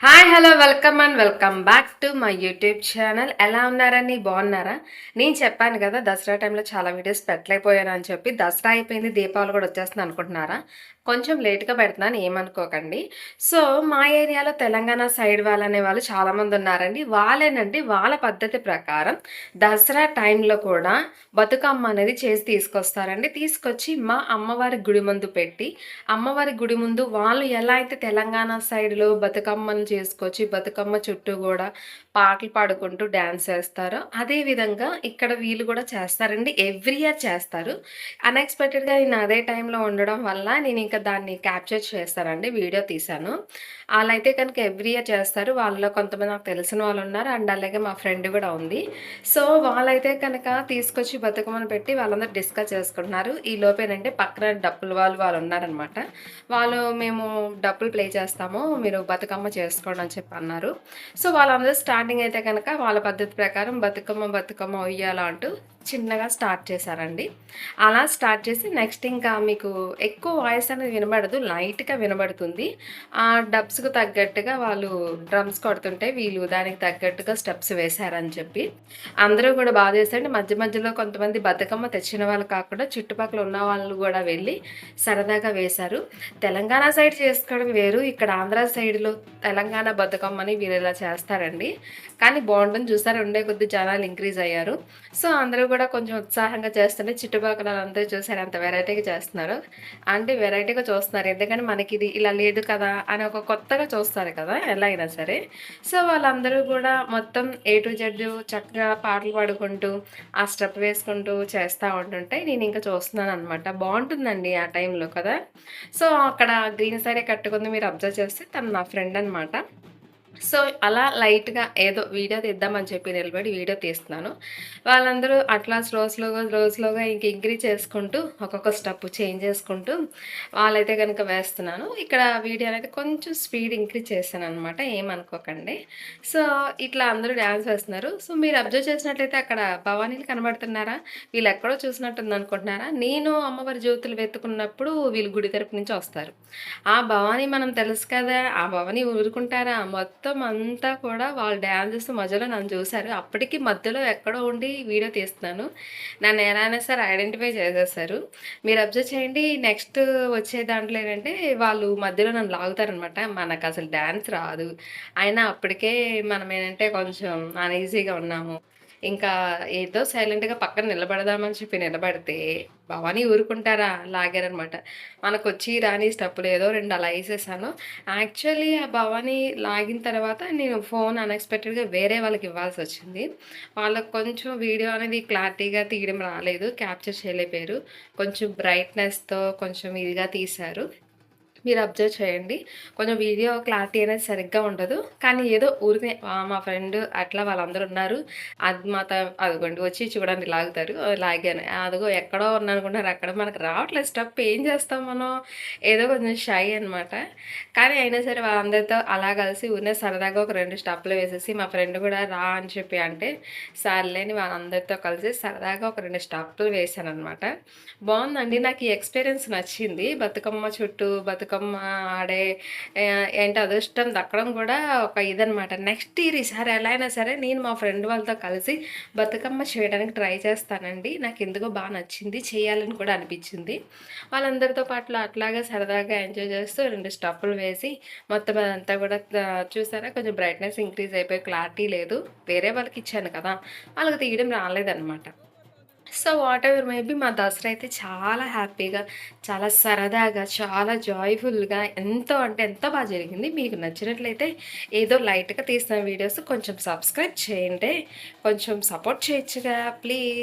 Hi hello welcome and welcome back to my YouTube channel ఎలా ఉన్నారని బాగున్నారా? నేను చెప్పాను కదా దసరా టైంలో చాలా వీడియోస్ పెట్టలేకపోయాను అని చెప్పి. దసరా అయిపోయింది దీపావళి కూడా వచ్చేస్తుంది అనుకుంటున్నారా? కొంచెం లేట్గా పెడుతున్నాను ఏమనుకోకండి. సో మా ఏరియాలో తెలంగాణ సైడ్ వాళ్ళనే వాళ్ళు చాలామంది ఉన్నారండి. వాళ్ళేనండి వాళ్ళ పద్ధతి ప్రకారం దసరా టైంలో కూడా బతుకమ్మ అనేది చేసి తీసుకొస్తారండి. తీసుకొచ్చి మా అమ్మవారి గుడి ముందు పెట్టి అమ్మవారి గుడి ముందు వాళ్ళు ఎలా అయితే తెలంగాణ సైడ్లో బతుకమ్మను చేసుకొచ్చి బతుకమ్మ చుట్టూ కూడా పాటలు పాడుకుంటూ డ్యాన్స్ చేస్తారు. అదే విధంగా ఇక్కడ వీళ్ళు కూడా చేస్తారండి. ఎవ్రీ ఇయర్ చేస్తారు. అన్ఎక్స్పెక్టెడ్గా నేను అదే టైంలో ఉండడం వల్ల నేను ఇంకా దాన్ని క్యాప్చర్ చేస్తానండి. వీడియో తీశాను. వాళ్ళైతే కనుక ఎవ్రీ ఇయర్ చేస్తారు. వాళ్ళలో కొంతమంది నాకు తెలిసిన వాళ్ళు ఉన్నారు. అండ్ అలాగే మా ఫ్రెండ్ కూడా ఉంది. సో వాళ్ళైతే కనుక తీసుకొచ్చి బతుకమ్మను పెట్టి వాళ్ళందరూ డిస్కస్ చేసుకుంటున్నారు. ఈ లోపేనంటే పక్కన డప్పులు వాళ్ళు వాళ్ళు ఉన్నారనమాట వాళ్ళు మేము డప్పులు ప్లే చేస్తాము. మీరు బతుకమ్మ చేసుకోండి అని చెప్పి అన్నారు. సో వాళ్ళందరూ స్టార్టింగ్ అయితే కనుక వాళ్ళ పద్ధతి ప్రకారం బతుకమ్మ బతుకమ్మ ఉయ్యాల అంటూ చిన్నగా స్టార్ట్ చేశారండి. అలా స్టార్ట్ చేసి నెక్స్ట్ ఇంకా మీకు ఎక్కువ వాయిస్ అనేది వినబడదు లైట్గా వినబడుతుంది. ఆ డబ్స్కు తగ్గట్టుగా వాళ్ళు డ్రమ్స్ కొడుతుంటే వీళ్ళు దానికి తగ్గట్టుగా స్టెప్స్ వేశారని చెప్పి. అందరూ కూడా బాగా చేశారండి. మధ్య మధ్యలో కొంతమంది బతుకమ్మ తెచ్చిన వాళ్ళు కాకుండా చుట్టుపక్కల ఉన్న వాళ్ళు కూడా వెళ్ళి సరదాగా వేశారు. తెలంగాణ సైడ్ చేసుకోవడం వేరు. ఇక్కడ ఆంధ్ర సైడ్లో తెలంగాణ బతుకమ్మని వీళ్ళు ఇలా చేస్తారండి. కానీ బాగుంటుంది చూసారు. ఉండే కొద్ది జనాలు ఇంక్రీజ్ అయ్యారు. సో అందరూ కూడా కొంచెం ఉత్సాహంగా చేస్తుంటే చుట్టుపక్కల అందరూ చూసారు అంత వెరైటీగా చేస్తున్నారు. అంటే వెరైటీగా చూస్తున్నారు. ఎందుకంటే మనకి ఇది ఇలా లేదు కదా అని ఒక కొత్తగా చూస్తారు కదా ఎలా అయినా సరే. సో వాళ్ళందరూ కూడా మొత్తం ఏ టు జెడ్ చక్కగా పాటలు పాడుకుంటూ ఆ స్టెప్ వేసుకుంటూ చేస్తూ ఉంటుంటే నేను ఇంకా చూస్తున్నాను అనమాట బాగుంటుందండి ఆ టైంలో కదా. సో అక్కడ గ్రీన్ సారీ కట్టుకుంది మీరు అబ్జర్వ్ చేస్తే తను నా ఫ్రెండ్ అనమాట సో అలా లైట్గా ఏదో వీడియో తీద్దామని చెప్పి నిలబడి వీడియో తీస్తున్నాను. వాళ్ళందరూ అట్లా స్లోస్లోగా స్లోస్లోగా ఇంక ఇంక్రీజ్ చేసుకుంటూ ఒక్కొక్క స్టెప్ చేంజ్ చేసుకుంటూ వాళ్ళైతే కనుక వేస్తున్నాను. ఇక్కడ వీడియో అనేది కొంచెం స్పీడ్ ఇంక్రీజ్ చేశాను అనమాట ఏమనుకోకండి. సో ఇట్లా అందరూ డ్యాన్స్ వేస్తున్నారు. సో మీరు అబ్జర్వ్ చేసినట్లయితే అక్కడ భవానీలు కనబడుతున్నారా? వీళ్ళు ఎక్కడో చూసినట్టుంది అనుకుంటున్నారా? నేను అమ్మవారి జ్యోతులు వెతుకున్నప్పుడు వీళ్ళు గుడి తరపు నుంచి వస్తారు. ఆ భవానీ మనం తెలుసు కదా ఆ భవానీ ఊరుకుంటారా? మొత్తం మొత్తం అంతా కూడా వాళ్ళు డ్యాన్స్ చేస్తూ మధ్యలో నన్ను చూశారు. అప్పటికి మధ్యలో ఎక్కడో ఉండి వీడియో తీస్తున్నాను. నన్ను ఎలా అయినా సరే ఐడెంటిఫై చేసేసారు. మీరు అబ్జర్వ్ చేయండి నెక్స్ట్ వచ్చే దాంట్లో ఏంటంటే వాళ్ళు మధ్యలో నన్ను లాగుతారనమాట మనకు అసలు డ్యాన్స్ రాదు. అయినా అప్పటికే మనం ఏంటంటే కొంచెం అనీజీగా ఉన్నాము. ఇంకా ఏదో సైలెంట్గా పక్కన నిలబడదామని చెప్పి నిలబడితే భవానీ ఊరుకుంటారా? లాగారనమాట. మనకు వచ్చి రాని స్టప్పులు ఏదో రెండు అలా వేసేసాను. యాక్చువల్లీ ఆ భవానీ లాగిన తర్వాత నేను ఫోన్ అన్ఎక్స్పెక్టెడ్గా వేరే వాళ్ళకి ఇవ్వాల్సి వచ్చింది. వాళ్ళకి కొంచెం వీడియో అనేది క్లారిటీగా తీయడం రాలేదు. క్యాప్చర్ చేయలేపారు కొంచెం బ్రైట్నెస్తో కొంచెం ఇదిగా తీశారు. మీరు అబ్జర్వ్ చేయండి. కొంచెం వీడియో క్లారిటీ అనేది సరిగ్గా ఉండదు. కానీ ఏదో ఊరికే మా ఫ్రెండ్ అట్లా వాళ్ళందరూ ఉన్నారు. అది మా అదిగోండి వచ్చి చూడండి లాగుతారు. లాగాను. అదిగో ఎక్కడో ఉన్నానుకుంటారు అక్కడ మనకు రావట్లేదు. స్టప్. ఏం చేస్తాం మనం? ఏదో కొంచెం షై అనమాట కానీ అయినా సరే వాళ్ళందరితో అలా కలిసి ఊరినే సరదాగా ఒక రెండు స్టెప్లు వేసేసి మా ఫ్రెండ్ కూడా రా అని చెప్పి అంటే సర్లేని వాళ్ళందరితో కలిసి సరదాగా ఒక రెండు స్టెప్లు వేసాను అనమాట బాగుందండి. నాకు ఈ ఎక్స్పీరియన్స్ నచ్చింది. బతుకమ్మ చుట్టూ బతుకమ్మ ఆడే ఏంటి అదృష్టం దక్కడం కూడా ఒక ఇదనమాట నెక్స్ట్ ఇయర్ ఈసారి ఎలా అయినా సరే నేను మా ఫ్రెండ్ వాళ్ళతో కలిసి బతుకమ్మ చేయడానికి ట్రై చేస్తానండి. నాకు ఎందుకో బాగా నచ్చింది చేయాలని కూడా అనిపించింది. వాళ్ళందరితో పాటు అట్లాగా సరదాగా ఎంజాయ్ చేస్తూ రెండు స్టప్పులు వేసి మొత్తం అదంతా కూడా చూసారా? కొంచెం బ్రైట్నెస్ ఇంక్రీజ్ అయిపోయి క్లారిటీ లేదు. వేరే వాళ్ళకి ఇచ్చాను కదా వాళ్ళకి తీయడం రాలేదన్నమాట. సో వాట్ ఎవర్ మేబీ మా దసరా అయితే చాలా హ్యాపీగా చాలా సరదాగా చాలా జాయ్ఫుల్గా ఎంతో అంటే ఎంతో బాగా జరిగింది. మీకు నచ్చినట్లయితే ఏదో లైట్గా తీసిన వీడియోస్ కొంచెం సబ్స్క్రైబ్ చేయండి. కొంచెం సపోర్ట్ చేయొచ్చుగా ప్లీజ్.